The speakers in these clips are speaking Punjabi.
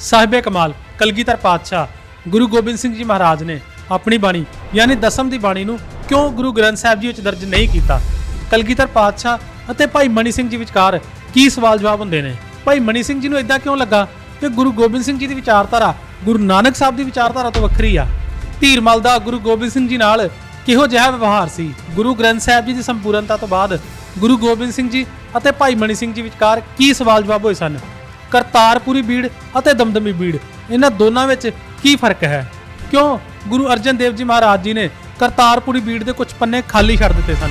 ਸਾਹਿਬੇ ਕਮਾਲ, ਕਲਗੀਧਰ ਪਾਤਸ਼ਾਹ, ਗੁਰੂ ਗੋਬਿੰਦ ਸਿੰਘ ਜੀ ਮਹਾਰਾਜ ਨੇ ਆਪਣੀ ਬਾਣੀ, ਯਾਨੀ ਦਸਮ ਦੀ ਬਾਣੀ ਨੂੰ ਕਿਉਂ ਗੁਰੂ ਗ੍ਰੰਥ ਸਾਹਿਬ ਜੀ ਵਿੱਚ ਦਰਜ ਨਹੀਂ ਕੀਤਾ? ਕਲਗੀਧਰ ਪਾਤਸ਼ਾਹ ਅਤੇ ਭਾਈ ਮਣੀ ਸਿੰਘ ਜੀ ਵਿਚਕਾਰ ਕੀ ਸਵਾਲ ਜਵਾਬ ਹੁੰਦੇ ਨੇ? ਭਾਈ ਮਣੀ ਸਿੰਘ ਜੀ ਨੂੰ ਇਦਾਂ ਕਿਉਂ ਲੱਗਾ ਕਿ ਗੁਰੂ ਗੋਬਿੰਦ ਸਿੰਘ ਜੀ ਦੀ ਵਿਚਾਰਧਾਰਾ ਗੁਰੂ ਨਾਨਕ ਸਾਹਿਬ ਦੀ ਵਿਚਾਰਧਾਰਾ ਤੋਂ ਵੱਖਰੀ ਆ? ਧੀਰਮਲ ਦਾ ਗੁਰੂ ਗੋਬਿੰਦ ਸਿੰਘ ਜੀ ਨਾਲ ਕਿਹੋ ਜਿਹਾ ਵਿਵਹਾਰ ਸੀ? ਗੁਰੂ ਗ੍ਰੰਥ ਸਾਹਿਬ ਜੀ ਦੀ ਸੰਪੂਰਨਤਾ ਤੋਂ ਬਾਅਦ ਗੁਰੂ ਗੋਬਿੰਦ ਸਿੰਘ ਜੀ ਅਤੇ ਭਾਈ ਮਣੀ ਸਿੰਘ ਜੀ ਵਿਚਕਾਰ ਕੀ ਸਵਾਲ ਜਵਾਬ ਹੋਏ ਸਨ? ਕਰਤਾਰਪੁਰੀ ਬੀੜ ਅਤੇ ਦਮਦਮੀ ਬੀੜ। ਇਹਨਾਂ ਦੋਨਾਂ ਵਿੱਚ ਕੀ ਫ਼ਰਕ ਹੈ? ਕਿਉਂ? ਗੁਰੂ ਅਰਜਨ ਦੇਵ ਜੀ ਮਹਾਰਾਜ ਜੀ ਨੇ ਕਰਤਾਰਪੁਰੀ ਬੀੜ ਦੇ ਕੁਝ ਪੰਨੇ ਖਾਲੀ ਛੱਡ ਦਿੱਤੇ ਸਨ।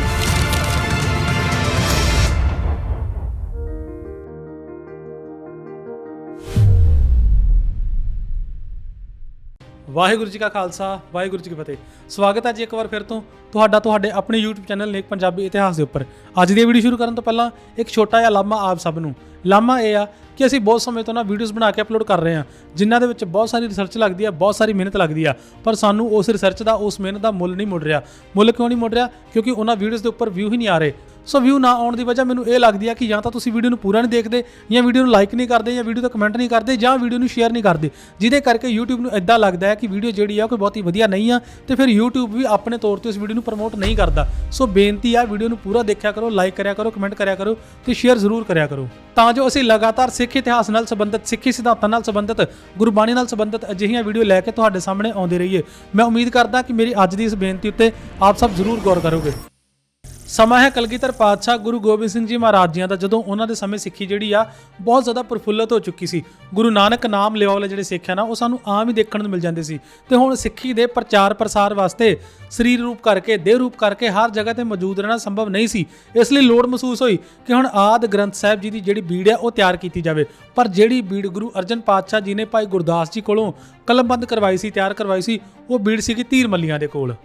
ਵਾਹਿਗੁਰੂ ਜੀ ਕਾ ਖਾਲਸਾ, ਵਾਹਿਗੁਰੂ ਜੀ ਕੀ ਫਤਿਹ। ਸਵਾਗਤ ਹੈ ਜੀ ਇੱਕ ਵਾਰ ਫਿਰ ਤੋਂ ਤੁਹਾਡਾ ਤੁਹਾਡੇ ਆਪਣੇ YouTube ਚੈਨਲ ਨੇਕ ਪੰਜਾਬੀ ਇਤਿਹਾਸ ਦੇ ਉੱਪਰ। ਅੱਜ ਦੀ ਵੀਡੀਓ ਸ਼ੁਰੂ ਕਰਨ ਤੋਂ ਪਹਿਲਾਂ ਇੱਕ ਛੋਟਾ ਜਿਹਾ ਲਾਮਾ ਆਪ ਸਭ ਨੂੰ। ਲਾਮਾ ਇਹ ਆ ਕਿ ਅਸੀਂ ਬਹੁਤ ਸਮੇਂ ਤੋਂ ਨਾ ਵੀਡੀਓਜ਼ ਬਣਾ ਕੇ ਅਪਲੋਡ ਕਰ ਰਹੇ ਹਾਂ, ਜਿਨ੍ਹਾਂ ਦੇ ਵਿੱਚ ਬਹੁਤ ਸਾਰੀ ਰਿਸਰਚ ਲੱਗਦੀ ਆ, ਬਹੁਤ ਸਾਰੀ ਮਿਹਨਤ ਲੱਗਦੀ ਆ। ਪਰ ਸਾਨੂੰ ਉਸ ਰਿਸਰਚ ਦਾ, ਉਸ ਮਿਹਨਤ ਦਾ ਮੁੱਲ ਨਹੀਂ ਮੁੜ ਰਿਹਾ। ਮੁੱਲ ਕਿਉਂ ਨਹੀਂ ਮੁੜ ਰਿਹਾ? ਕਿਉਂਕਿ ਉਹਨਾਂ ਵੀਡੀਓਜ਼ ਦੇ ਉੱਪਰ ਵਿਊ ਹੀ ਨਹੀਂ ਆ ਰਹੇ। ਸੋ ਵਿਊ ਨਾ ਆਉਣ ਦੀ ਵਜ੍ਹਾ ਮੈਨੂੰ ਇਹ ਲੱਗਦੀ ਆ ਕਿ ਜਾਂ ਤਾਂ ਤੁਸੀਂ ਵੀਡੀਓ ਨੂੰ ਪੂਰਾ ਨਹੀਂ ਦੇਖਦੇ, ਜਾਂ ਵੀਡੀਓ ਨੂੰ ਲਾਈਕ ਨਹੀਂ ਕਰਦੇ, ਜਾਂ ਵੀਡੀਓ ਤੇ ਕਮੈਂਟ ਨਹੀਂ ਕਰਦੇ, ਜਾਂ ਵੀਡੀਓ ਨੂੰ ਸ਼ੇਅਰ ਨਹੀਂ ਕਰਦੇ। ਜਿਹਦੇ ਕਰਕੇ YouTube ਨੂੰ ਇਦਾਂ ਲੱਗਦਾ ਹੈ ਕਿ ਵੀਡੀਓ ਜਿਹੜੀ ਆ ਕੋਈ ਬਹੁਤੀ ਵਧੀਆ ਨਹੀਂ ਆ, ਤੇ ਫਿਰ YouTube ਵੀ ਆਪਣੇ ਤੌਰ ਤੇ ਉਸ ਵੀਡੀਓ ਨੂੰ ਪ੍ਰਮੋਟ ਨਹੀਂ ਕਰਦਾ। ਸੋ ਬੇਨਤੀ ਆ ਵੀਡੀਓ ਨੂੰ ਪੂਰਾ ਦੇਖਿਆ ਕਰੋ ਲਾਈਕ ਕਰਿਆ ਕਰੋ ਕਮੈਂਟ ਕਰਿਆ ਕਰੋ ਤੇ ਸ਼ੇਅਰ ਜ਼ਰੂਰ ਕਰਿਆ ਕਰੋ। ਤਾਂ ਜੋ ਅਸੀਂ ਲਗਾਤਾਰ ਸਿੱਖ ਇਤਿਹਾਸ ਨਾਲ ਸੰਬੰਧਿਤ, ਸਿੱਖੀ ਸਿਧਾਂਤਾਂ ਨਾਲ ਸੰਬੰਧਿਤ, ਗੁਰਬਾਣੀ ਨਾਲ ਸੰਬੰਧਿਤ ਅਜਿਹੀਆਂ ਵੀਡੀਓ ਲੈ ਕੇ ਤੁਹਾਡੇ ਸਾਹਮਣੇ ਆਉਂਦੇ ਰਹੀਏ। ਮੈਂ ਉਮੀਦ ਕਰਦਾ ਕਿ ਮੇਰੀ ਅੱਜ ਦੀ ਇਸ ਬੇਨਤੀ ਉੱਤੇ ਆਪ ਸਭ ਜ਼ਰੂਰ ਗੌਰ ਕਰੋਗੇ। ਸਮਾਂ ਹੈ ਕਲਗੀਧਰ ਪਾਤਸ਼ਾਹ ਗੁਰੂ ਗੋਬਿੰਦ ਸਿੰਘ ਜੀ ਮਹਾਰਾਜ ਜੀਆਂ ਦਾ, ਜਦੋਂ ਉਹਨਾਂ ਦੇ ਸਮੇਂ ਸਿੱਖੀ ਜਿਹੜੀ ਆ, ਬਹੁਤ ਜ਼ਿਆਦਾ ਪ੍ਰਫੁੱਲਤ ਹੋ ਚੁੱਕੀ ਸੀ। ਗੁਰੂ ਨਾਨਕ ਨਾਮ ਲਿਆਉ ਵਾਲੇ ਜਿਹੜੇ ਸਿੱਖ ਆ ਨਾ, ਉਹ ਸਾਨੂੰ ਆਮ ਹੀ ਦੇਖਣ ਨੂੰ ਮਿਲ ਜਾਂਦੇ ਸੀ। ਤੇ ਹੁਣ ਸਿੱਖੀ ਦੇ ਪ੍ਰਚਾਰ ਪ੍ਰਸਾਰ ਵਾਸਤੇ ਸਰੀਰ ਰੂਪ ਕਰਕੇ, ਦੇਹ ਰੂਪ ਕਰਕੇ ਹਰ ਜਗ੍ਹਾ ਤੇ ਮੌਜੂਦ ਰਹਿਣਾ ਸੰਭਵ ਨਹੀਂ ਸੀ। ਇਸ ਲਈ ਲੋੜ ਮਹਿਸੂਸ ਹੋਈ ਕਿ ਹੁਣ ਆਦ ਗ੍ਰੰਥ ਸਾਹਿਬ ਜੀ ਦੀ ਜਿਹੜੀ ਬੀੜ ਹੈ ਉਹ ਤਿਆਰ ਕੀਤੀ ਜਾਵੇ। ਪਰ ਜਿਹੜੀ ਬੀੜ ਗੁਰੂ ਅਰਜਨ ਪਾਤਸ਼ਾਹ ਜੀ ਨੇ ਭਾਈ ਗੁਰਦਾਸ ਜੀ ਕੋਲੋਂ ਕਲਮਬੰਦ ਕਰਵਾਈ ਸੀ, ਤਿਆਰ ਕਰਵਾਈ ਸੀ, ਉਹ ਬੀੜ ਸੀਗੀ ਧੀਰ ਮੱਲੀਆਂ ਦੇ ਕੋਲ।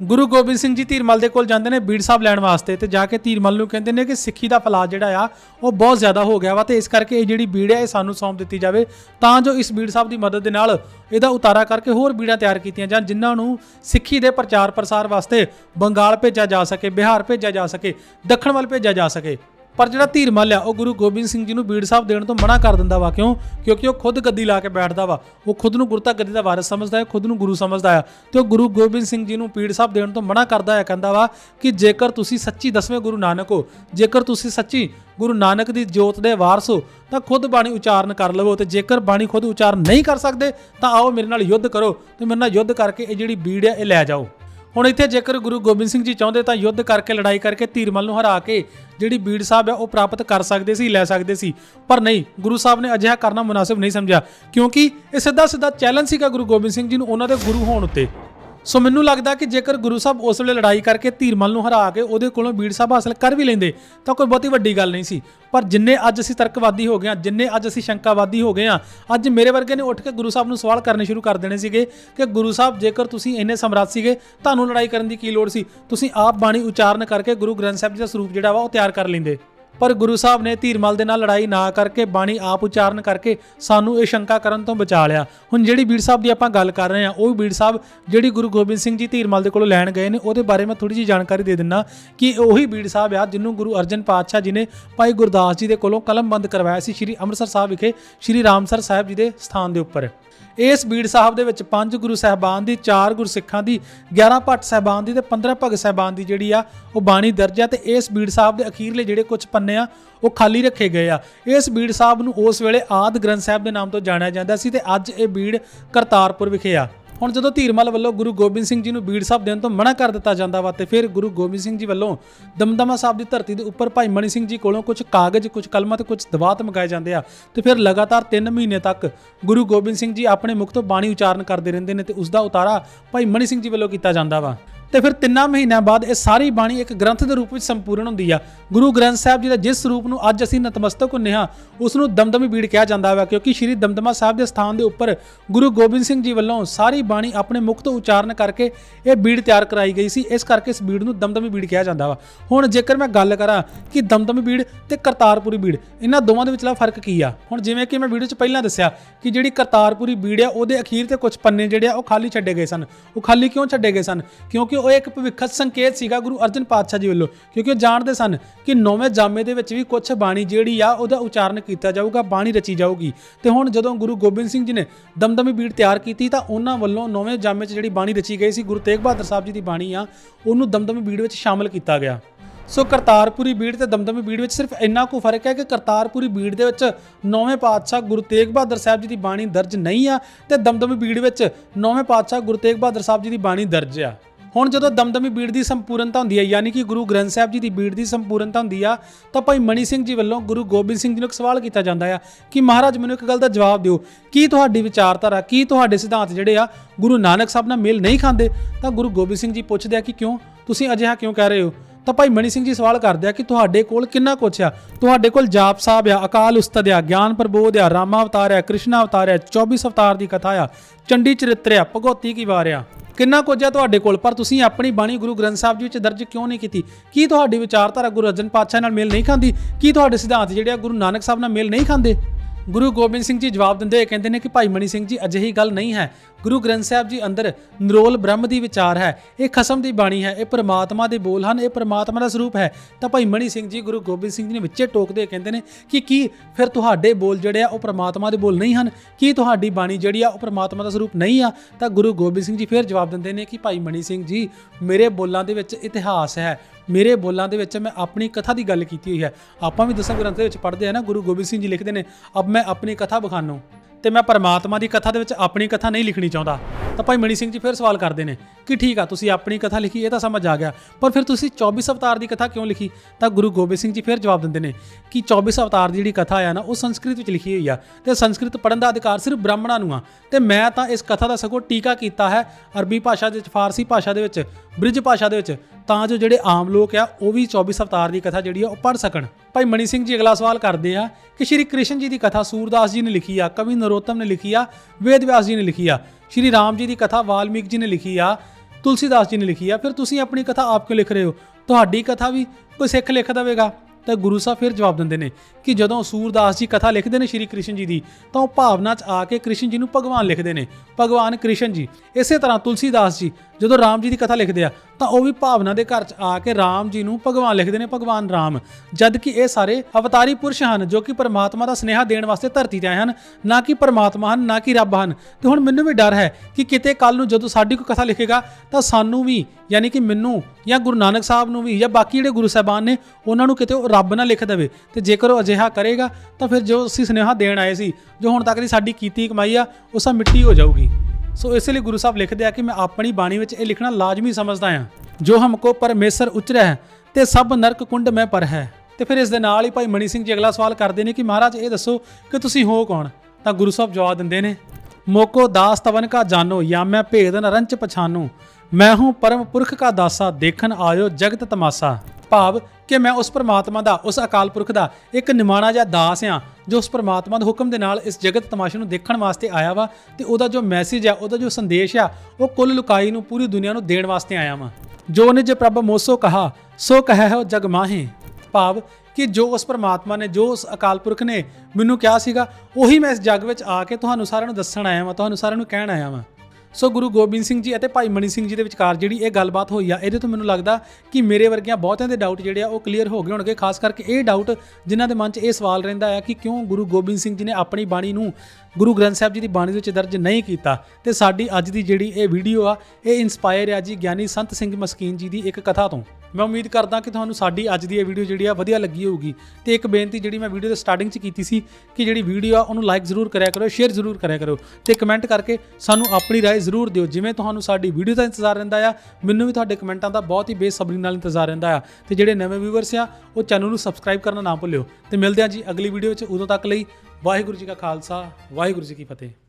ਗੁਰੂ ਗੋਬਿੰਦ ਸਿੰਘ ਜੀ ਧੀਰਮਲ ਦੇ ਕੋਲ ਜਾਂਦੇ ਨੇ ਬੀੜ ਸਾਹਿਬ ਲੈਣ ਵਾਸਤੇ ਤੇ ਜਾ ਕੇ ਧੀਰਮਲ ਨੂੰ ਕਹਿੰਦੇ ਨੇ ਕਿ ਸਿੱਖੀ ਦਾ ਫੈਲਾਅ ਜਿਹੜਾ ਆ, ਉਹ ਬਹੁਤ ਜ਼ਿਆਦਾ ਹੋ ਗਿਆ ਵਾ ਤੇ ਇਸ ਕਰਕੇ ਇਹ ਜਿਹੜੀ ਬੀੜ ਹੈ ਇਹ ਸਾਨੂੰ ਸੌਂਪ ਦਿੱਤੀ ਜਾਵੇ। ਤਾਂ ਜੋ ਇਸ ਬੀੜ ਸਾਹਿਬ ਦੀ ਮਦਦ ਦੇ ਨਾਲ ਇਹਦਾ ਉਤਾਰਾ ਕਰਕੇ ਹੋਰ ਬੀੜਾਂ ਤਿਆਰ ਕੀਤੀਆਂ ਜਾਣ, ਜਿਨ੍ਹਾਂ ਨੂੰ ਸਿੱਖੀ ਦੇ ਪ੍ਰਚਾਰ ਪ੍ਰਸਾਰ ਵਾਸਤੇ ਬੰਗਾਲ ਭੇਜਿਆ ਜਾ ਸਕੇ, ਬਿਹਾਰ ਭੇਜਿਆ ਜਾ ਸਕੇ, ਦੱਖਣ ਵੱਲ ਭੇਜਿਆ ਜਾ ਸਕੇ। ਪਰ ਜਿਹੜਾ ਧੀਰ ਮੱਲ ਆ, ਉਹ ਗੁਰੂ ਗੋਬਿੰਦ ਸਿੰਘ ਜੀ ਨੂੰ ਬੀੜ ਸਾਹਿਬ ਦੇਣ ਤੋਂ ਮਨਾ ਕਰ ਦਿੰਦਾ ਵਾ। ਕਿਉਂ? ਕਿਉਂਕਿ ਉਹ ਖੁਦ ਗੱਦੀ ਲਾ ਕੇ ਬੈਠਦਾ ਵਾ। ਉਹ ਖੁਦ ਨੂੰ ਗੁਰਤਾ ਗੱਦੀ ਦਾ ਵਾਰਿਸ ਸਮਝਦਾ ਹੈ, ਖੁਦ ਨੂੰ ਗੁਰੂ ਸਮਝਦਾ ਆ। ਤੇ ਉਹ ਗੁਰੂ ਗੋਬਿੰਦ ਸਿੰਘ ਜੀ ਨੂੰ ਬੀੜ ਸਾਹਿਬ ਦੇਣ ਤੋਂ ਮਨਾ ਕਰਦਾ ਹੈ ਕਹਿੰਦਾ ਵਾ ਕਿ ਜੇਕਰ ਤੁਸੀਂ ਸੱਚੀ ਦਸਵੇਂ ਗੁਰੂ ਨਾਨਕ ਹੋ, ਜੇਕਰ ਤੁਸੀਂ ਸੱਚੀ ਗੁਰੂ ਨਾਨਕ ਦੀ ਜੋਤ ਦੇ ਵਾਰਸ ਹੋ, ਤਾਂ ਖੁਦ ਬਾਣੀ ਉਚਾਰਨ ਕਰ ਲਵੋ ਤੇ ਜੇਕਰ ਬਾਣੀ ਖੁਦ ਉਚਾਰਨ ਨਹੀਂ ਕਰ ਸਕਦੇ, ਤਾਂ ਆਓ ਮੇਰੇ ਨਾਲ ਯੁੱਧ ਕਰੋ ਤੇ ਮੇਰੇ ਨਾਲ ਯੁੱਧ ਕਰਕੇ ਇਹ ਜਿਹੜੀ ਬੀੜ ਹੈ ਇਹ ਲੈ ਜਾਓ। ਹੁਣ ਇੱਥੇ ਜੇਕਰ ਗੁਰੂ ਗੋਬਿੰਦ ਸਿੰਘ ਜੀ ਚਾਹੁੰਦੇ ਤਾਂ ਯੁੱਧ ਕਰਕੇ, ਲੜਾਈ ਕਰਕੇ ਧੀਰਮਲ ਨੂੰ ਹਰਾ ਕੇ ਜਿਹੜੀ ਬੀੜ ਸਾਹਿਬ ਹੈ ਉਹ ਪ੍ਰਾਪਤ ਕਰ ਸਕਦੇ ਸੀ, ਲੈ ਸਕਦੇ ਸੀ। ਪਰ ਨਹੀਂ, ਗੁਰੂ ਸਾਹਿਬ ਨੇ ਅਜਿਹਾ ਕਰਨਾ ਮੁਨਾਸਿਬ ਨਹੀਂ ਸਮਝਿਆ, ਕਿਉਂਕਿ ਇਹ ਸਿੱਧਾ ਸਿੱਧਾ ਚੈਲੰਜ ਸੀਗਾ ਗੁਰੂ ਗੋਬਿੰਦ ਸਿੰਘ ਜੀ ਨੂੰ ਉਹਨਾਂ ਦੇ ਗੁਰੂ ਹੋਣ ਉੱਤੇ। ਸੋ ਮੈਨੂੰ ਲੱਗਦਾ ਕਿ ਜੇਕਰ ਗੁਰੂ ਸਾਹਿਬ ਉਸ ਵੇਲੇ ਲੜਾਈ ਕਰਕੇ ਧੀਰਮਲ ਨੂੰ ਹਰਾ ਕੇ ਉਹਦੇ ਕੋਲੋਂ ਬੀੜ ਸਾਹਿਬ ਹਾਸਲ ਕਰ ਵੀ ਲੈਂਦੇ, ਤਾਂ ਕੋਈ ਬਹੁਤੀ ਵੱਡੀ ਗੱਲ ਨਹੀਂ ਸੀ। ਪਰ ਜਿੰਨੇ ਅੱਜ ਅਸੀਂ ਤਰਕਵਾਦੀ ਹੋ ਗਏ ਹਾਂ, ਜਿੰਨੇ ਅੱਜ ਅਸੀਂ ਸ਼ੰਕਾਵਾਦੀ ਹੋ ਗਏ ਹਾਂ, ਅੱਜ ਮੇਰੇ ਵਰਗੇ ਨੇ ਉੱਠ ਕੇ ਗੁਰੂ ਸਾਹਿਬ ਨੂੰ ਸਵਾਲ ਕਰਨੇ ਸ਼ੁਰੂ ਕਰ ਦੇਣੇ ਸੀਗੇ ਕਿ ਗੁਰੂ ਸਾਹਿਬ, ਜੇਕਰ ਤੁਸੀਂ ਇੰਨੇ ਸਮਰੱਥ ਸੀਗੇ, ਤੁਹਾਨੂੰ ਲੜਾਈ ਕਰਨ ਦੀ ਕੀ ਲੋੜ ਸੀ? ਤੁਸੀਂ ਆਪ ਬਾਣੀ ਉਚਾਰਨ ਕਰਕੇ ਗੁਰੂ ਗ੍ਰੰਥ ਸਾਹਿਬ ਜੀ ਦਾ ਸਰੂਪ ਜਿਹੜਾ ਵਾ ਉਹ ਤਿਆਰ ਕਰ ਲੈਂਦੇ। ਪਰ ਗੁਰੂ ਸਾਹਿਬ ਨੇ ਧੀਰਮਲ ਦੇ ਨਾਲ ਲੜਾਈ ਨਾ ਕਰਕੇ ਬਾਣੀ ਆਪ ਉਚਾਰਨ ਕਰਕੇ ਸਾਨੂੰ ਇਹ ਸ਼ੰਕਾ ਕਰਨ ਤੋਂ ਬਚਾ ਲਿਆ। ਹੁਣ ਜਿਹੜੀ ਬੀੜ ਸਾਹਿਬ ਦੀ ਆਪਾਂ ਗੱਲ ਕਰ ਰਹੇ ਹਾਂ, ਉਹ ਬੀੜ ਸਾਹਿਬ ਜਿਹੜੀ ਗੁਰੂ ਗੋਬਿੰਦ ਸਿੰਘ ਜੀ ਧੀਰਮਲ ਦੇ ਕੋਲੋਂ ਲੈਣ ਗਏ ਨੇ, ਉਹਦੇ ਬਾਰੇ ਮੈਂ ਥੋੜੀ ਜਿਹੀ ਜਾਣਕਾਰੀ ਦੇ ਦਿੰਨਾ ਕਿ ਉਹੀ ਬੀੜ ਸਾਹਿਬ ਆ ਜਿਹਨੂੰ ਗੁਰੂ ਅਰਜਨ ਪਾਤਸ਼ਾਹ ਜੀ ਨੇ ਭਾਈ ਗੁਰਦਾਸ ਜੀ ਦੇ ਕੋਲੋਂ ਕਲਮਬੰਦ ਕਰਵਾਇਆ ਸੀ ਸ੍ਰੀ ਅੰਮ੍ਰਿਤਸਰ ਸਾਹਿਬ ਵਿਖੇ, ਸ੍ਰੀ ਰਾਮਸਰ ਸਾਹਿਬ ਜੀ ਦੇ ਸਥਾਨ ਦੇ ਉੱਪਰ। ਇਸ ਬੀੜ ਸਾਹਿਬ ਦੇ ਵਿੱਚ ਪੰਜ ਗੁਰੂ ਸਾਹਿਬਾਨ ਦੀ, ਚਾਰ ਗੁਰਸਿੱਖਾਂ ਦੀ 11 ਭੱਟ ਸਾਹਿਬਾਨ ਦੀ ਤੇ 15 ਭਗਤ ਸਾਹਿਬਾਨ ਦੀ ਜਿਹੜੀ ਆ, ਉਹ ਬਾਣੀ ਦਰਜ ਆ ਤੇ ਇਸ ਬੀੜ ਸਾਹਿਬ ਦੇ ਅਖੀਰਲੇ ਜਿਹੜੇ ਕੁਝ ਪੰਨੇ ਆ, ਉਹ ਖਾਲੀ ਰੱਖੇ ਗਏ ਆ। ਇਸ ਬੀੜ ਸਾਹਿਬ ਨੂੰ ਉਸ ਵੇਲੇ ਆਦ ਗ੍ਰੰਥ ਸਾਹਿਬ ਦੇ ਨਾਮ ਤੋਂ ਜਾਣਿਆ ਜਾਂਦਾ ਸੀ ਤੇ ਅੱਜ ਇਹ ਬੀੜ ਕਰਤਾਰਪੁਰ ਵਿਖੇ ਆ। ਹੁਣ ਜਦੋਂ ਧੀਰਮਲ ਵੱਲੋਂ ਗੁਰੂ ਗੋਬਿੰਦ ਸਿੰਘ ਜੀ ਨੂੰ ਬੀੜ ਸਾਹਿਬ ਦੇਣ ਤੋਂ ਮਨਾ ਕਰ ਦਿੱਤਾ ਜਾਂਦਾ ਵਾ ਤੇ ਫਿਰ ਗੁਰੂ ਗੋਬਿੰਦ ਸਿੰਘ ਜੀ ਵੱਲੋਂ ਦਮਦਮਾ ਸਾਹਿਬ ਦੀ ਧਰਤੀ ਦੇ ਉੱਪਰ ਭਾਈ ਮਣੀ ਸਿੰਘ ਜੀ ਕੋਲੋਂ ਕੁਝ ਕਾਗਜ਼, ਕੁਝ ਕਲਮਾਂ ਤੇ ਕੁਝ ਦਵਾਤ ਮੰਗਾਏ ਜਾਂਦੇ ਆ ਤੇ ਫਿਰ ਲਗਾਤਾਰ 3 ਮਹੀਨੇ ਤੱਕ ਗੁਰੂ ਗੋਬਿੰਦ ਸਿੰਘ ਜੀ ਆਪਣੇ ਮੁਖ ਤੋਂ ਬਾਣੀ ਉਚਾਰਨ ਕਰਦੇ ਰਹਿੰਦੇ ਨੇ ਤੇ ਉਸ ਦਾ ਉਤਾਰਾ ਭਾਈ ਮਣੀ ਸਿੰਘ ਜੀ ਵੱਲੋਂ ਕੀਤਾ ਜਾਂਦਾ ਵਾ। ਤੇ ਫਿਰ ਤਿੰਨਾਂ ਮਹੀਨਿਆਂ ਬਾਅਦ ਇਹ ਸਾਰੀ ਬਾਣੀ ਇੱਕ ਗ੍ਰੰਥ ਦੇ ਰੂਪ ਵਿੱਚ ਸੰਪੂਰਨ ਹੁੰਦੀ ਆ। ਗੁਰੂ ਗ੍ਰੰਥ ਸਾਹਿਬ ਜੀ ਦਾ ਜਿਸ ਰੂਪ ਨੂੰ ਅੱਜ ਅਸੀਂ ਨਤਮਸਤਕ ਹੁੰਨੇ ਹਾਂ, ਉਸ ਨੂੰ ਦਮਦਮੀ ਬੀੜ ਕਿਹਾ ਜਾਂਦਾ ਵਾ, ਕਿਉਂਕਿ ਸ਼੍ਰੀ ਦਮਦਮਾ ਸਾਹਿਬ ਦੇ ਸਥਾਨ ਦੇ ਉੱਪਰ ਗੁਰੂ ਗੋਬਿੰਦ ਸਿੰਘ ਜੀ ਵੱਲੋਂ ਸਾਰੀ ਬਾਣੀ ਆਪਣੇ ਮੁਖ ਤੋਂ ਉਚਾਰਨ ਕਰਕੇ ਇਹ ਬੀੜ ਤਿਆਰ ਕਰਾਈ ਗਈ ਸੀ, ਇਸ ਕਰਕੇ ਇਸ ਬੀੜ ਨੂੰ ਦਮਦਮੀ ਬੀੜ ਕਿਹਾ ਜਾਂਦਾ ਵਾ। ਹੁਣ ਜੇਕਰ ਮੈਂ ਗੱਲ ਕਰਾਂ ਕਿ ਦਮਦਮੀ ਬੀੜ ਤੇ ਕਰਤਾਰਪੁਰੀ ਬੀੜ, ਇਹਨਾਂ ਦੋਵਾਂ ਦੇ ਵਿਚਲਾ ਫ਼ਰਕ ਕੀ ਆ? ਹੁਣ ਜਿਵੇਂ ਕਿ ਮੈਂ ਵੀਡੀਓ 'ਚ ਪਹਿਲਾਂ ਦੱਸਿਆ ਕਿ ਜਿਹੜੀ ਕਰਤਾਰਪੁਰੀ ਬੀੜ ਆ, ਉਹਦੇ ਅਖੀਰ ਤੇ ਕੁਝ ਪੰਨੇ ਜਿਹੜੇ ਆ, ਉਹ ਖਾਲੀ ਛੱਡੇ ਗਏ ਸਨ। ਉਹ ਖਾਲੀ ਕਿਉਂ ਛੱਡੇ ਗਏ ਸਨ? ਕਿਉਂਕਿ ਉਹ ਇੱਕ ਭਵਿੱਖਤ ਸੰਕੇਤ ਸੀਗਾ ਗੁਰੂ ਅਰਜਨ ਪਾਤਸ਼ਾਹ ਜੀ ਵੱਲੋਂ, ਕਿਉਂਕਿ ਉਹ ਜਾਣਦੇ ਸਨ ਕਿ ਨੌਵੇਂ ਜਾਮੇ ਦੇ ਵਿੱਚ ਵੀ ਕੁਝ ਬਾਣੀ ਜਿਹੜੀ ਆ, ਉਹਦਾ ਉਚਾਰਨ ਕੀਤਾ ਜਾਊਗਾ, ਬਾਣੀ ਰਚੀ ਜਾਊਗੀ। ਤੇ ਹੁਣ ਜਦੋਂ ਗੁਰੂ ਗੋਬਿੰਦ ਸਿੰਘ ਜੀ ਨੇ ਦਮਦਮੀ ਬੀੜ ਤਿਆਰ ਕੀਤੀ, ਤਾਂ ਉਹਨਾਂ ਵੱਲੋਂ ਨੌਵੇਂ ਜਾਮੇ 'ਚ ਜਿਹੜੀ ਬਾਣੀ ਰਚੀ ਗਈ ਸੀ, ਗੁਰੂ ਤੇਗ ਬਹਾਦਰ ਸਾਹਿਬ ਜੀ ਦੀ ਬਾਣੀ ਆ, ਉਹਨੂੰ ਦਮਦਮੀ ਬੀੜ ਵਿੱਚ ਸ਼ਾਮਲ ਕੀਤਾ ਗਿਆ। ਸੋ ਕਰਤਾਰਪੁਰੀ ਬੀੜ ਤੇ ਦਮਦਮੀ ਬੀੜ ਵਿੱਚ ਸਿਰਫ ਇੰਨਾ ਕੁ ਫ਼ਰਕ ਹੈ ਕਿ ਕਰਤਾਰਪੁਰੀ ਬੀੜ ਦੇ ਵਿੱਚ ਨੌਵੇਂ ਪਾਤਸ਼ਾਹ ਗੁਰੂ ਤੇਗ ਬਹਾਦਰ ਸਾਹਿਬ ਜੀ ਦੀ ਬਾਣੀ ਦਰਜ ਨਹੀਂ ਆ, ਤੇ ਦਮਦਮੀ ਬੀੜ ਵਿੱਚ ਨੌਵੇਂ ਪਾਤਸ਼ਾਹ ਗੁਰੂ ਤੇਗ ਬਹਾਦਰ ਸਾਹਿਬ ਜੀ ਦੀ ਬਾਣੀ ਦਰਜ ਆ। ਹੁਣ ਜਦੋਂ ਦਮਦਮੀ ਬੀੜ ਦੀ ਸੰਪੂਰਨਤਾ ਹੁੰਦੀ ਹੈ, ਯਾਨੀ ਕਿ ਗੁਰੂ ਗ੍ਰੰਥ ਸਾਹਿਬ ਜੀ ਦੀ ਬੀੜ ਦੀ ਸੰਪੂਰਨਤਾ ਹੁੰਦੀ ਆ, ਤਾਂ ਭਾਈ ਮਣੀ ਸਿੰਘ ਜੀ ਵੱਲੋਂ ਗੁਰੂ ਗੋਬਿੰਦ ਸਿੰਘ ਜੀ ਨੂੰ ਇੱਕ ਸਵਾਲ ਕੀਤਾ ਜਾਂਦਾ ਆ ਕਿ ਮਹਾਰਾਜ ਮੈਨੂੰ ਇੱਕ ਗੱਲ ਦਾ ਜਵਾਬ ਦਿਓ, ਕੀ ਤੁਹਾਡੀ ਵਿਚਾਰਧਾਰਾ, ਕੀ ਤੁਹਾਡੇ ਸਿਧਾਂਤ ਜਿਹੜੇ ਆ ਗੁਰੂ ਨਾਨਕ ਸਾਹਿਬ ਨਾਲ ਮੇਲ ਨਹੀਂ ਖਾਂਦੇ? ਤਾਂ ਗੁਰੂ ਗੋਬਿੰਦ ਸਿੰਘ ਜੀ ਪੁੱਛਦੇ ਆ ਕਿ ਕਿਉਂ? ਤੁਸੀਂ ਅਜਿਹਾ ਕਿਉਂ ਕਹਿ ਰਹੇ ਹੋ? ਤਾਂ ਭਾਈ ਮਣੀ ਸਿੰਘ ਜੀ ਸਵਾਲ ਕਰਦੇ ਆ ਕਿ ਤੁਹਾਡੇ ਕੋਲ ਕਿੰਨਾ ਕੁਛ ਆ? ਤੁਹਾਡੇ ਕੋਲ ਜਾਪ ਸਾਹਿਬ ਆ, ਅਕਾਲ ਉਸਤਤ ਆ, ਗਿਆਨ ਪ੍ਰਬੋਧ ਆ ਰਾਮਾ ਅਵਤਾਰ ਆ, ਕ੍ਰਿਸ਼ਨਾ ਅਵਤਾਰ ਆ 24 ਅਵਤਾਰ ਦੀ ਕਥਾ ਆ, ਚੰਡੀ ਚਰਿੱਤਰ ਆ, ਭਗਵਤੀ ਕੀ ਵਾਰ ਆ? ਕਿੰਨਾ ਕੁਝ ਆ ਤੁਹਾਡੇ ਕੋਲ? ਪਰ ਤੁਸੀਂ ਆਪਣੀ ਬਾਣੀ ਗੁਰੂ ਗ੍ਰੰਥ ਸਾਹਿਬ ਜੀ ਵਿੱਚ ਦਰਜ ਕਿਉਂ ਨਹੀਂ ਕੀਤੀ? ਕੀ ਤੁਹਾਡੀ ਵਿਚਾਰਧਾਰਾ ਗੁਰੂ ਅਰਜਨ ਪਾਤਸ਼ਾਹ ਨਾਲ ਮੇਲ ਨਹੀਂ ਖਾਂਦੀ? ਕੀ ਤੁਹਾਡੇ ਸਿਧਾਂਤ ਜਿਹੜੇ ਆ ਗੁਰੂ ਨਾਨਕ ਸਾਹਿਬ ਨਾਲ ਮੇਲ ਨਹੀਂ ਖਾਂਦੇ? ਗੁਰੂ ਗੋਬਿੰਦ ਸਿੰਘ ਜੀ ਜਵਾਬ ਦਿੰਦੇ ਕਹਿੰਦੇ ਨੇ ਕਿ ਭਾਈ ਮਨੀ ਸਿੰਘ ਜੀ, ਅਜਿਹੀ ਗੱਲ ਨਹੀਂ ਹੈ। ਗੁਰੂ ਗ੍ਰੰਥ ਸਾਹਿਬ ਜੀ ਅੰਦਰ ਨਿਰੋਲ ਬ੍ਰਹਮ ਦੀ ਵਿਚਾਰ ਹੈ, ਇਹ ਖਸਮ ਦੀ ਬਾਣੀ ਹੈ, ਇਹ ਪ੍ਰਮਾਤਮਾ ਦੇ ਬੋਲ ਹਨ, ਇਹ ਪ੍ਰਮਾਤਮਾ ਦਾ ਸਰੂਪ ਹੈ। ਤਾਂ ਭਾਈ ਮਣੀ ਸਿੰਘ ਜੀ, ਗੁਰੂ ਗੋਬਿੰਦ ਸਿੰਘ ਜੀ ਨੇ ਵਿੱਚੇ ਟੋਕਦੇ ਕਹਿੰਦੇ ਨੇ ਕਿ ਕੀ ਫਿਰ ਤੁਹਾਡੇ ਬੋਲ ਜਿਹੜੇ ਆ, ਉਹ ਪ੍ਰਮਾਤਮਾ ਦੇ ਬੋਲ ਨਹੀਂ ਹਨ? ਕੀ ਤੁਹਾਡੀ ਬਾਣੀ ਜਿਹੜੀ ਆ, ਉਹ ਪ੍ਰਮਾਤਮਾ ਦਾ ਸਰੂਪ ਨਹੀਂ ਆ? ਤਾਂ ਗੁਰੂ ਗੋਬਿੰਦ ਸਿੰਘ ਜੀ ਫਿਰ ਜਵਾਬ ਦਿੰਦੇ ਨੇ ਕਿ ਭਾਈ ਮਣੀ ਸਿੰਘ ਜੀ, ਮੇਰੇ ਬੋਲਾਂ ਦੇ ਵਿੱਚ ਇਤਿਹਾਸ ਹੈ। ਮੇਰੇ ਬੋਲਾਂ ਦੇ ਵਿੱਚ ਮੈਂ ਆਪਣੀ ਕਥਾ ਦੀ ਗੱਲ ਕੀਤੀ ਹੋਈ ਹੈ। ਆਪਾਂ ਵੀ ਦਸਮ ਗ੍ਰੰਥ ਦੇ ਵਿੱਚ ਪੜ੍ਹਦੇ ਆ ਨਾ, ਗੁਰੂ ਗੋਬਿੰਦ ਸਿੰਘ ਜੀ ਲਿਖਦੇ ਨੇ, ਅਬ ਮੈਂ ਆਪਣੀ ਕਥਾ ਬਖਾਨੂ। ਤੇ ਮੈਂ ਪਰਮਾਤਮਾ ਦੀ ਕਥਾ ਦੇ ਵਿੱਚ ਆਪਣੀ ਕਥਾ ਨਹੀਂ ਲਿਖਣੀ ਚਾਹੁੰਦਾ। ਤਾਂ ਭਾਈ ਮਣੀ ਸਿੰਘ ਜੀ ਫਿਰ ਸਵਾਲ ਕਰਦੇ ਨੇ ਕਿ ਠੀਕ ਆ, ਤੁਸੀਂ ਆਪਣੀ ਕਥਾ ਲਿਖੀ, ਇਹ ਤਾਂ ਸਮਝ ਆ ਗਿਆ। ਪਰ ਫਿਰ ਤੁਸੀਂ 24 ਅਵਤਾਰ ਦੀ ਕਥਾ ਕਿਉਂ ਲਿਖੀ? ਤਾਂ ਗੁਰੂ ਗੋਬਿੰਦ ਸਿੰਘ ਜੀ ਫਿਰ ਜਵਾਬ ਦਿੰਦੇ ਨੇ ਕਿ 24 ਅਵਤਾਰ ਦੀ ਜਿਹੜੀ ਕਥਾ ਆ ਨਾ, ਉਹ ਸੰਸਕ੍ਰਿਤ ਵਿੱਚ ਲਿਖੀ ਹੋਈ ਆ ਤੇ ਸੰਸਕ੍ਰਿਤ ਪੜਨ ਦਾ ਅਧਿਕਾਰ ਸਿਰਫ ਬ੍ਰਾਹਮਣਾਂ ਨੂੰ ਆ। ਤੇ ਮੈਂ ਤਾਂ ਇਸ ਕਥਾ ਦਾ ਸਗੋਂ ਟੀਕਾ ਕੀਤਾ ਹੈ ਅਰਬੀ ਭਾਸ਼ਾ ਦੇ ਵਿੱਚ, ਫਾਰਸੀ ਭਾਸ਼ਾ ਦੇ ਵਿੱਚ, ਬ੍ਰਿਜ ਭਾਸ਼ਾ ਦੇ ਵਿੱਚ। ਤਾਂ ਜੋ ਜਿਹੜੇ ਆਮ ਲੋਕ ਆ, ਉਹ ਵੀ 24 ਅਵਤਾਰ ਦੀ ਕਥਾ ਜਿਹੜੀ ਆ, ਉਹ ਪੜ ਸਕਣ। ਭਾਈ ਮਣੀ ਸਿੰਘ ਜੀ, ਅਗਲਾ ਸਵਾਲ ਕਰਦੇ ਆ ਕਿ ਸ਼੍ਰੀ ਕ੍ਰਿਸ਼ਨ ਜੀ ਦੀ ਕਥਾ ਸੂਰਦਾਸ ਜੀ ਨੇ ਲਿਖੀ ਆ, ਕਵੀ ਨਰੋਤਮ ਨੇ ਲਿਖੀ ਆ, ਵੇਦ ਵਿਆਸ ਜੀ ਨੇ ਲਿਖੀ ਆ, ਸ਼੍ਰੀ ਰਾਮ ਜੀ ਦੀ ਕਥਾ ਵਾਲਮੀਕ ਜੀ ਨੇ ਲਿਖੀ ਆ, ਤੁਲਸੀਦਾਸ ਜੀ ਨੇ ਲਿਖੀ ਆ। ਫਿਰ ਤੁਸੀਂ ਆਪਣੀ ਕਥਾ ਆਪ ਕਿਉਂ ਲਿਖ ਰਹੇ ਹੋ? ਤੁਹਾਡੀ ਕਥਾ ਵੀ ਕੋਈ ਸਿੱਖ ਲਿਖ ਦੇਵੇਗਾ। ਤਾਂ ਗੁਰੂ ਸਾਹਿਬ ਫਿਰ ਜਵਾਬ ਦਿੰਦੇ ਨੇ ਕਿ ਜਦੋਂ ਸੂਰਦਾਸ ਜੀ ਕਥਾ ਲਿਖਦੇ ਨੇ ਸ਼੍ਰੀ ਕ੍ਰਿਸ਼ਨ ਜੀ ਦੀ, ਤਾਂ ਉਹ ਭਾਵਨਾ 'ਚ ਆ ਕੇ ਕ੍ਰਿਸ਼ਨ ਜੀ ਨੂੰ ਭਗਵਾਨ ਲਿਖਦੇ ਨੇ। ਭਗਵਾਨ ਕ੍ਰਿਸ਼ਨ ਜੀ, ਇਸੇ ਤਰ੍ਹਾਂ ਤੁਲਸੀਦਾਸ ਜੀ, ਜਦੋਂ ਰਾਮ ਜੀ ਦੀ ਕਥਾ ਲਿਖਦੇ ਆ ਤਾਂ ਉਹ ਵੀ ਭਾਵਨਾ ਦੇ ਘਰ 'ਚ ਆ ਕੇ ਰਾਮ ਜੀ ਨੂੰ ਭਗਵਾਨ ਲਿਖਦੇ ਨੇ, ਭਗਵਾਨ ਰਾਮ। ਜਦ ਕਿ ਇਹ ਸਾਰੇ ਅਵਤਾਰੀ ਪੁਰਸ਼ ਹਨ, ਜੋ ਕਿ ਪਰਮਾਤਮਾ ਦਾ ਸਨੇਹਾ ਦੇਣ ਵਾਸਤੇ ਧਰਤੀ ਤੇ ਆਏ ਹਨ, ਨਾ ਕਿ ਪਰਮਾਤਮਾ ਹਨ, ਨਾ ਕਿ ਰੱਬ ਹਨ। ਤੇ ਹੁਣ ਮੈਨੂੰ ਵੀ ਡਰ ਹੈ ਕਿ ਕਿਤੇ ਕੱਲ ਨੂੰ ਜਦੋਂ ਸਾਡੀ ਕੋਈ ਕਥਾ ਲਿਖੇਗਾ, ਤਾਂ ਸਾਨੂੰ ਵੀ, ਯਾਨੀ ਕਿ ਮੈਨੂੰ ਜਾਂ ਗੁਰੂ ਨਾਨਕ ਸਾਹਿਬ ਨੂੰ ਵੀ ਜਾਂ ਬਾਕੀ ਜਿਹੜੇ ਗੁਰੂ ਸਾਹਿਬਾਨ ਨੇ, ਉਹਨਾਂ ਨੂੰ ਕਿਤੇ ਉਹ ਰੱਬ ਨਾ ਲਿਖ ਦੇਵੇ। ਤੇ ਜੇਕਰ ਉਹ ਅਜਿਹਾ ਕਰੇਗਾ, ਤਾਂ ਫਿਰ ਜੋ ਅਸੀਂ ਸਨੇਹਾ ਦੇਣ ਆਏ ਸੀ, ਜੋ ਹੁਣ ਤੱਕ ਦੀ ਸਾਡੀ ਕੀਤੀ ਕਮਾਈ ਆ, ਉਹ ਸਭ ਮਿੱਟੀ ਹੋ ਜਾਊਗੀ। ਸੋ ਇਸ ਲਈ ਗੁਰੂ ਸਾਹਿਬ ਲਿਖਦੇ ਆ ਕਿ ਮੈਂ ਆਪਣੀ ਬਾਣੀ ਵਿੱਚ ਇਹ ਲਿਖਣਾ ਲਾਜ਼ਮੀ ਸਮਝਦਾ ਹਾਂ। ਜੋ ਹਮਕੋ ਪਰਮੇਸ਼ਰ ਉਚਰਿਆ ਹੈ, ਤੇ ਸਭ ਨਰਕ ਕੁੰਡ ਮੈਂ ਪਰ ਹੈ। ਤੇ ਫਿਰ ਇਸ ਦੇ ਨਾਲ ਹੀ ਭਾਈ ਮਣੀ ਸਿੰਘ ਜੀ ਅਗਲਾ ਸਵਾਲ ਕਰਦੇ ਨੇ ਕਿ ਮਹਾਰਾਜ, ਇਹ ਦੱਸੋ ਕਿ ਤੁਸੀਂ ਹੋ ਕੌਣ? ਤਾਂ ਗੁਰੂ ਸਾਹਿਬ ਜਵਾਬ ਦਿੰਦੇ ਨੇ, ਮੋਕੋ ਦਾਸ ਤਵਨ ਕਾ ਜਾਨੋ, ਜਾਂ ਮੈਂ ਭੇਦ ਨ ਰੰਚ ਪਛਾਨੂ। ਮੈਂ ਹੂੰ ਪਰਮ ਪੁਰਖ ਕਾ ਦਾਸਾ, ਦੇਖਣ ਆਇਓ ਜਗਤ ਤਮਾਸਾ। ਭਾਵ ਕਿ ਮੈਂ ਉਸ ਪਰਮਾਤਮਾ ਦਾ, ਉਸ ਅਕਾਲ ਪੁਰਖ ਦਾ ਇੱਕ ਨਿਮਾਣਾ ਜਿਹਾ ਦਾਸ ਆ ਜੋ ਉਸ ਪਰਮਾਤਮਾ ਦੇ ਹੁਕਮ ਦੇ ਨਾਲ ਇਸ ਜਗਤ ਤਮਾਸ਼ੇ ਨੂੰ ਦੇਖਣ ਵਾਸਤੇ ਆਇਆ ਵਾ ਤੇ ਉਹਦਾ ਜੋ ਮੈਸੇਜ ਆ, ਉਹਦਾ ਜੋ ਸੰਦੇਸ਼ ਆ, ਉਹ ਕੁੱਲ ਲੁਕਾਈ ਨੂੰ ਪੂਰੀ ਦੁਨੀਆ ਨੂੰ ਦੇਣ ਵਾਸਤੇ ਆਇਆ ਵਾ। ਜੋ ਨਿਜ ਪ੍ਰਭ ਮੋਸੋ ਕਹਾ, ਸੋ ਕਹਿ ਹੈ ਉਹ ਜਗ ਮਾਹੇ। ਭਾਵ ਕਿ ਜੋ ਉਸ ਪਰਮਾਤਮਾ ਨੇ, ਜੋ ਉਸ ਅਕਾਲ ਪੁਰਖ ਨੇ ਮੈਨੂੰ ਕਿਹਾ ਸੀਗਾ, ਉਹੀ ਮੈਂ ਇਸ ਜੱਗ ਵਿੱਚ ਆ ਕੇ ਤੁਹਾਨੂੰ ਸਾਰਿਆਂ ਨੂੰ ਦੱਸਣ ਆਇਆ ਵਾਂ, ਤੁਹਾਨੂੰ ਸਾਰਿਆਂ ਨੂੰ ਕਹਿਣ ਆਇਆ ਵਾਂ। ਸੋ ਗੁਰੂ ਗੋਬਿੰਦ ਸਿੰਘ ਜੀ ਅਤੇ ਭਾਈ ਮਨੀ ਸਿੰਘ ਜੀ ਦੇ ਵਿਚਕਾਰ ਜਿਹੜੀ ਇਹ ਗੱਲਬਾਤ ਹੋਈ ਆ, ਇਹਦੇ ਤੋਂ ਮੈਨੂੰ ਲੱਗਦਾ ਕਿ ਮੇਰੇ ਵਰਗਿਆਂ ਬਹੁਤਿਆਂ ਦੇ ਡਾਊਟ ਜਿਹੜੇ ਆ, ਉਹ ਕਲੀਅਰ ਹੋ ਗਏ ਹੋਣਗੇ। ਖਾਸ ਕਰਕੇ ਇਹ ਡਾਊਟ ਜਿਨ੍ਹਾਂ ਦੇ ਮਨ 'ਚ ਇਹ ਸਵਾਲ ਰਹਿੰਦਾ ਹੈ ਕਿ ਕਿਉਂ ਗੁਰੂ ਗੋਬਿੰਦ ਸਿੰਘ ਜੀ ਨੇ ਆਪਣੀ ਬਾਣੀ ਨੂੰ ਗੁਰੂ ਗ੍ਰੰਥ ਸਾਹਿਬ ਜੀ ਦੀ ਬਾਣੀ ਦੇ ਵਿੱਚ ਦਰਜ ਨਹੀਂ ਕੀਤਾ। ਤੇ ਸਾਡੀ ਅੱਜ ਦੀ ਜਿਹੜੀ ਇਹ ਵੀਡੀਓ ਆ, ਇਹ ਇਨਸਪਾਇਰ ਆ ਜੀ ਗਿਆਨੀ ਸੰਤ ਸਿੰਘ ਮਸਕੀਨ ਜੀ ਦੀ ਇੱਕ ਕਥਾ ਤੋਂ। ਮੈਂ ਉਮੀਦ ਕਰਦਾ ਕਿ ਤੁਹਾਨੂੰ ਸਾਡੀ ਅੱਜ ਦੀ ਇਹ ਵੀਡੀਓ ਜਿਹੜੀ ਆ ਵਧੀਆ ਲੱਗੀ ਹੋਊਗੀ ਤੇ ਇੱਕ ਬੇਨਤੀ ਜਿਹੜੀ ਮੈਂ ਵੀਡੀਓ ਦੇ ਸਟਾਰਟਿੰਗ 'ਚ ਕੀਤੀ ਸੀ ਕਿ ਜਿਹੜੀ ਵੀਡੀਓ ਆ ਉਹਨੂੰ ਲਾਈਕ ਜ਼ਰੂਰ ਕਰਿਆ ਕਰੋ ਸ਼ੇਅਰ ਜ਼ਰੂਰ ਕਰਿਆ ਕਰੋ ਤੇ ਕਮੈਂਟ ਕਰਕੇ ਸਾਨੂੰ ਆਪਣੀ رائے ਜ਼ਰੂਰ ਦਿਓ ਜਿਵੇਂ ਤੁਹਾਨੂੰ ਸਾਡੀ ਵੀਡੀਓ ਦਾ ਇੰਤਜ਼ਾਰ ਰਹਿੰਦਾ ਆ ਮੈਨੂੰ ਵੀ ਤੁਹਾਡੇ ਕਮੈਂਟਾਂ ਦਾ ਬਹੁਤ ਹੀ ਬੇਸਬਰੀ ਨਾਲ ਇੰਤਜ਼ਾਰ ਰਹਿੰਦਾ ਆ ਤੇ ਜਿਹੜੇ ਨਵੇਂ ਵਿਊਅਰਸ ਆ ਉਹ ਚੈਨਲ ਨੂੰ ਸਬਸਕ੍ਰਾਈਬ ਕਰਨਾ ਨਾ ਭੁੱਲਿਓ ਤੇ ਮਿਲਦੇ ਹਾਂ ਜੀ ਅਗਲੀ ਵੀਡੀਓ 'ਚ ਉਦੋਂ ਤੱਕ ਲਈ ਵਾਹਿਗੁਰੂ ਜੀ ਕਾ ਖਾਲਸਾ ਵਾਹਿਗੁਰੂ ਜੀ ਕੀ ਫਤਿਹ